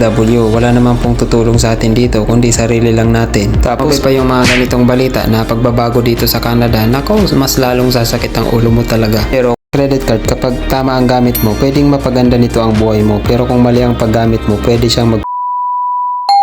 OFW. Wala naman pong tutulong sa atin dito kundi sarili lang natin. Tapos pa yung mga ganitong balita na pagbabago dito sa Canada, nako, mas lalong sasakit ang ulo mo talaga. Pero credit card, kapag tama ang gamit mo, pwedeng mapaganda nito ang buhay mo. Pero kung mali ang paggamit mo, pwede siyang mag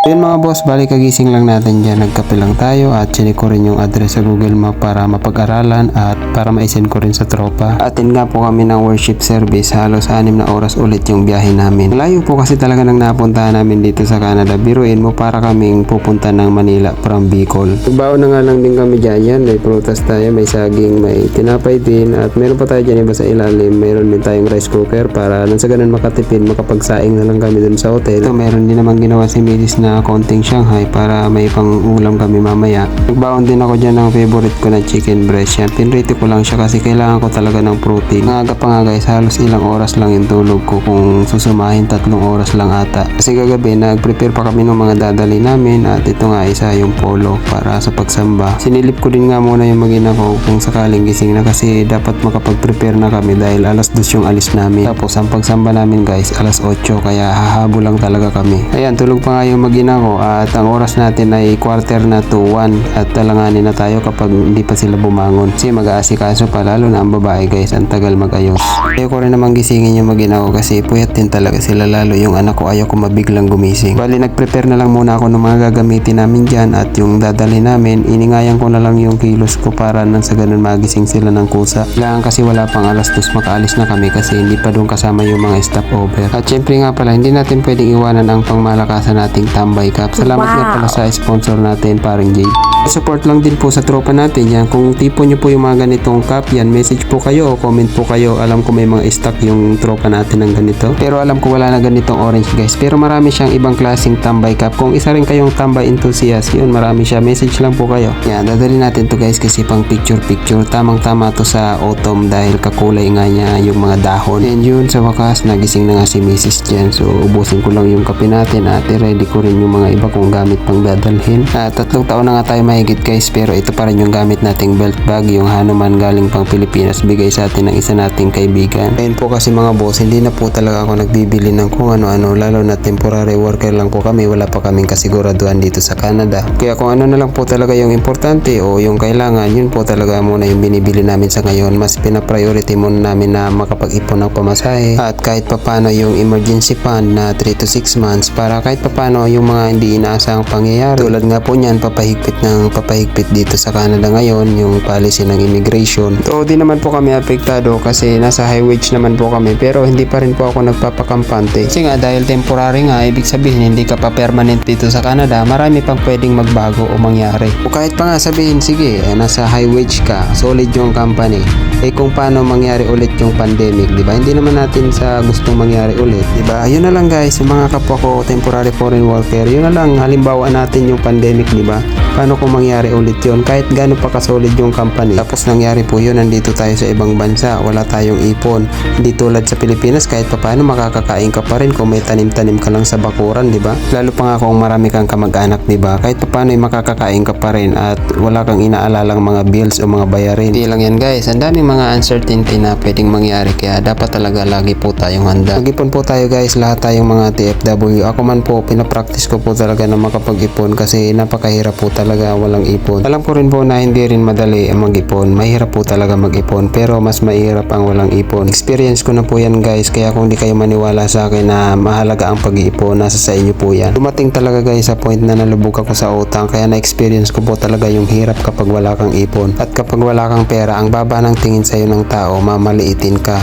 Ayun mga boss, balik kagising lang natin dyan. Nagkape lang tayo at chinik ko rin yung address sa Google Map para mapag-aralan at para ma-send ko rin sa tropa. Atin nga po kami ng worship service. Halos anim na oras ulit yung biyahe namin. Layo po kasi talaga nang napuntahan namin dito sa Canada. Biruin mo para kaming pupunta ng Manila from Bicol. Nagbaon na nga lang din kami dyan. Yan, may prutas tayo, may saging, may tinapay din at meron pa tayo dyan iba sa ilalim. Meron din tayong rice cooker para nang sa ganun makatipid, makapagsaing na lang kami dun sa hotel. Ito, meron din naman ginawa si Midis na konting Shanghai para may pang ulam kami mamaya. Nagbaon din ako dyan ng favorite ko na chicken breast. Yan, pinrito ko lang siya kasi kailangan ko talaga ng protein. Ang aga pa nga guys, halos ilang oras lang yung tulog ko kung susumahin tatlong oras lang ata. Kasi kagabi, nag-prepare pa kami ng mga dadali namin at ito nga isa yung polo para sa pagsamba. Sinilip ko din nga muna yung magina ko kung sakaling gising na kasi dapat makapag-prepare na kami dahil alas dos yung alis namin. Tapos ang pagsamba namin guys, alas 8 kaya hahabo lang talaga kami. Ayan, tulog pa nga yung magina ko at ang oras natin ay quarter na to 1 at talanganin na tayo kapag hindi pa sila bumangon. Kasi mag-aasikaso pa lalo na ang babae guys, ang tagal magayos. Ayaw rin naman gisingin yung magina ko kasi puyat din talaga sila lalo yung anak ko ayaw ko mabiglang gumising. Bali nag-prepare na lang muna ako ng mga gagamitin namin dyan at yung dadali namin, iningayan ko na lang yung kilos ko para nang sa ganun magising sila ng kusa. Kailangan kasi wala pang alas dos makaalis na kami kasi hindi pa doon kasama yung mga stopover. At syempre nga pala, hindi natin pwedeng iwanan ang pangmalakasan nating tambay cup. Salamat nga pala sa sponsor natin, paring Jay. Support lang din po sa tropa natin yan. Kung tipo nyo po yung mga ganitong cup yan, message po kayo o comment po kayo. Alam ko may mga stock yung tropa natin ng ganito. Pero alam ko wala na ganitong orange guys. Pero marami siyang ibang klaseng tambay cup. Kung isa rin kayong tambay enthusiast, yun marami siya. Message lang po kayo. Yan, dadali natin to guys kasi pang picture picture. Tamang tama to sa autumn dahil kakulay nga niya yung mga dahon. And yun sa wakas, nagising na nga si Mrs. Jen. So ubusin ko lang yung kape natin at ready ko rin yung mga iba kong gamit pang dadalhin. At tatlong taon na nga tayo mahigit guys pero ito pa rin yung gamit nating belt bag yung Hanuman galing pang Pilipinas bigay sa atin ng isa nating kaibigan. Ayun po kasi mga boss hindi na po talaga ako nagbibili ng kung ano-ano lalo na temporary worker lang po kami wala pa kaming kasiguraduhan dito sa Canada. Kaya kung ano na lang po talaga yung importante o yung kailangan yun po talaga muna yung binibili namin sa ngayon mas pinapriority muna namin na makapag-ipon ng pamasahe at kahit papano yung emergency fund na 3 to 6 months para kahit papano yung mga hindi inaasahang pangyayari tulad nga po niyan papahigpit ng papahigpit dito sa Canada ngayon yung policy ng immigration. So di naman po kami apektado kasi nasa high wage naman po kami pero hindi pa rin po ako nagpapakampante. Kasi nga dahil temporary nga ibig sabihin hindi ka pa permanent dito sa Canada marami pang pwedeng magbago o mangyari. O kahit pa nga sabihin sige eh, nasa high wage ka solid yung company eh kung paano mangyari ulit yung pandemic di ba? Hindi naman natin sa gustong mangyari ulit di ba? Yun na lang guys yung mga kapwa ko temporary foreign worker. Yun na lang halimbawa natin yung pandemic di ba? Paano kung mangyari ulit yun? Kahit gaano pa kasolid yung company. Tapos nangyari po yun nandito tayo sa ibang bansa. Wala tayong ipon. Hindi tulad sa Pilipinas kahit pa paano makakakain ka pa rin kung may tanim-tanim ka lang sa bakuran di ba? Lalo pa nga kung marami kang kamag-anak di ba? Kahit pa paano ay makakakain ka pa rin at wala kang inaalalang mga bills o mga bayarin. Hindi lang yan guys. Ang daming mga uncertainty na pwedeng mangyari kaya dapat talaga lagi po tayong handa. Mag-ipon po tayo guys. Lahat tayong mga TFW ako man po pinapractice ko po talaga na makapag-ipon kasi napakahirap po talaga walang ipon. Alam ko rin po na hindi rin madali mag-ipon. Mahirap po talaga mag-ipon pero mas mahirap ang walang ipon. Experience ko na po yan guys. Kaya kung di kayo maniwala sa akin na mahalaga ang pag-iipon nasa sa inyo po yan. Dumating talaga guys sa point na nalubog ako sa utang. Kaya na-experience ko po talaga yung hirap kapag wala kang ipon. At kapag wala kang pera ang baba ng tingin sa'yo ng tao mamaliitin ka.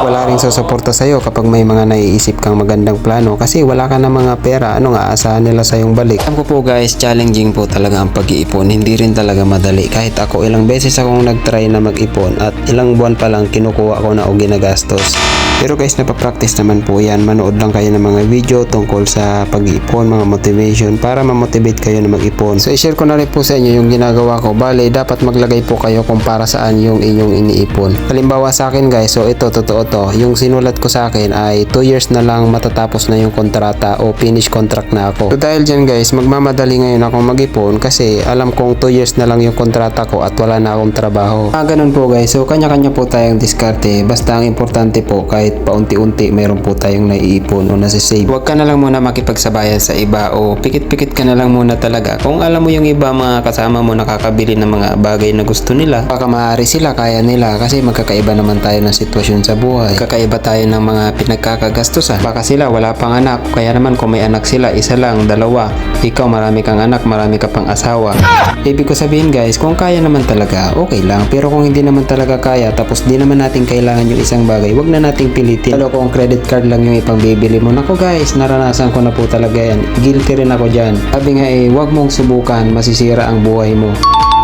Wala rin susuporta sa'yo kapag may mga naiisip kang magandang plano kasi wala ka na mga pera. Ano nga aasahan nila sa yung balik? Alam ko po guys challenging po talaga ang pag-iipon. Hindi rin talaga madali. Kahit ako ilang beses akong nagtry na mag-ipon at ilang buwan pa lang kinukuha ko na o ginagastos pero guys, napapractice naman po yan. Manood lang kayo ng mga video tungkol sa pag-iipon, mga motivation para ma-motivate kayo na mag-ipon. So, i-share ko na rin po sa inyo yung ginagawa ko. Bale, dapat maglagay po kayo kung para saan yung inyong iniipon. Halimbawa sa akin guys, so ito, totoo to. Yung sinulat ko sa akin ay 2 years na lang matatapos na yung kontrata o finish contract na ako. So, dahil dyan guys, magmamadali ngayon ako mag-ipon kasi alam kong 2 years na lang yung kontrata ko at wala na akong trabaho. Ah, ganun po guys. So, kanya-kanya po tayong diskarte. Basta ang importante po kahit kahit paunti-unti meron po tayong naiipon o nasisave. Huwag ka na lang muna makipagsabayan sa iba o pikit-pikit ka na lang muna talaga. Kung alam mo yung iba mga kasama mo nakakabili ng mga bagay na gusto nila, baka maaari sila kaya nila kasi magkakaiba naman tayo ng sitwasyon sa buhay. Kakaiba tayo ng mga pinagkakagastusan. Baka sila wala pang anak, kaya naman kung may anak sila, isa lang, dalawa. Ikaw marami kang anak, marami ka pang asawa. Ibig ko sabihin guys, kung kaya naman talaga, okay lang. Pero kung hindi naman talaga kaya, tapos di naman natin kailangan yung isang bagay, wag na nating pilitin. Lalo kung credit card lang yung ipang bibili mo. Nako guys, naranasan ko na po talaga yan. Guilty rin ako dyan. Sabi nga eh, wag mong subukan, masisira ang buhay mo.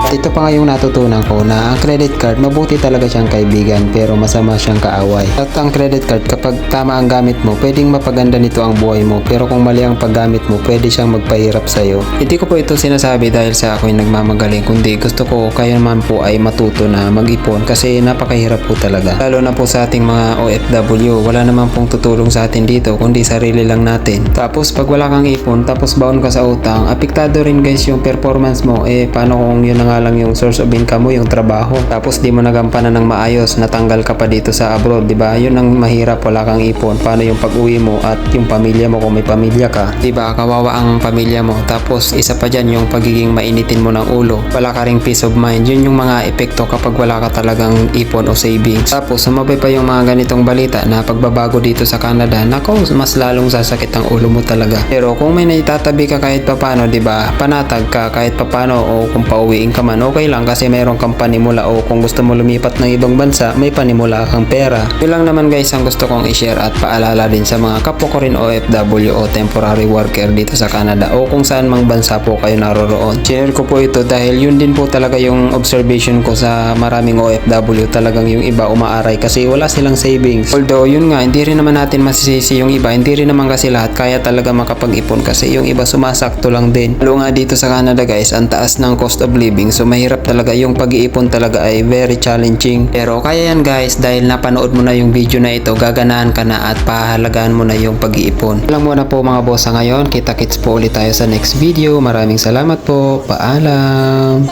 Ito pa nga yung natutunan ko na ang credit card mabuti talaga siyang kaibigan pero masama siyang kaaway. At ang credit card kapag tama ang gamit mo pwedeng mapaganda nito ang buhay mo pero kung mali ang paggamit mo pwede siyang magpahirap sa'yo. Hindi ko po ito sinasabi dahil sa ako'y nagmamagaling kundi gusto ko kayo naman po ay matuto na mag-ipon kasi napakahirap po talaga. Lalo na po sa ating mga OFW wala naman pong tutulong sa atin dito kundi sarili lang natin. Tapos pag wala kang ipon tapos baon ka sa utang apektado rin guys yung performance mo eh paano kung yun na lang yung source of income mo yung trabaho. Tapos di mo nagampanan ng maayos natanggal ka pa dito sa abroad di ba? Yun ang mahirap wala kang ipon. Paano yung pag-uwi mo at yung pamilya mo kung may pamilya ka? Di ba? Kawawa ang pamilya mo. Tapos isa pa dyan yung pagiging mainitin mo ng ulo. Wala ka ring peace of mind. Yun yung mga epekto kapag wala ka talagang ipon o savings. Tapos sumabay pa yung mga ganitong balita na pagbabago dito sa Canada nako mas lalong sasakit ang ulo mo talaga. Pero kung may naitatabi ka kahit papano di ba? Panatag ka kahit papano o kung pauwiin ka man okay lang kasi mayroon kang panimula o kung gusto mo lumipat ng ibang bansa may panimula kang pera. Yun lang naman guys ang gusto kong i-share at paalala din sa mga kapwa ko rin OFW o temporary worker dito sa Canada o kung saan mang bansa po kayo naroroon. Share ko po ito dahil yun din po talaga yung observation ko sa maraming OFW talagang yung iba umaaray kasi wala silang savings. Although yun nga hindi rin naman natin masisisi yung iba. Hindi rin naman kasi lahat kaya talaga makapag-ipon kasi yung iba sumasakto lang din. Lalo nga dito sa Canada guys ang taas ng cost of living so mahirap talaga. Yung pag-iipon talaga ay very challenging. Pero kaya yan guys. Dahil napanood mo na yung video na ito gaganahan ka na at pahalagaan mo na yung pag-iipon. Alam mo na po mga boss sa ngayon kita kits po ulit tayo sa next video. Maraming salamat po. Paalam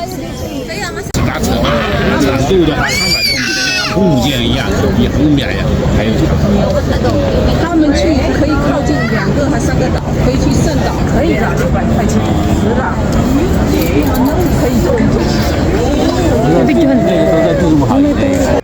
空间一样，也比湖呀还要强。他们去可以靠近两个还三个岛，可以去圣岛，可以的，六百块钱，十的，可以坐。这就很。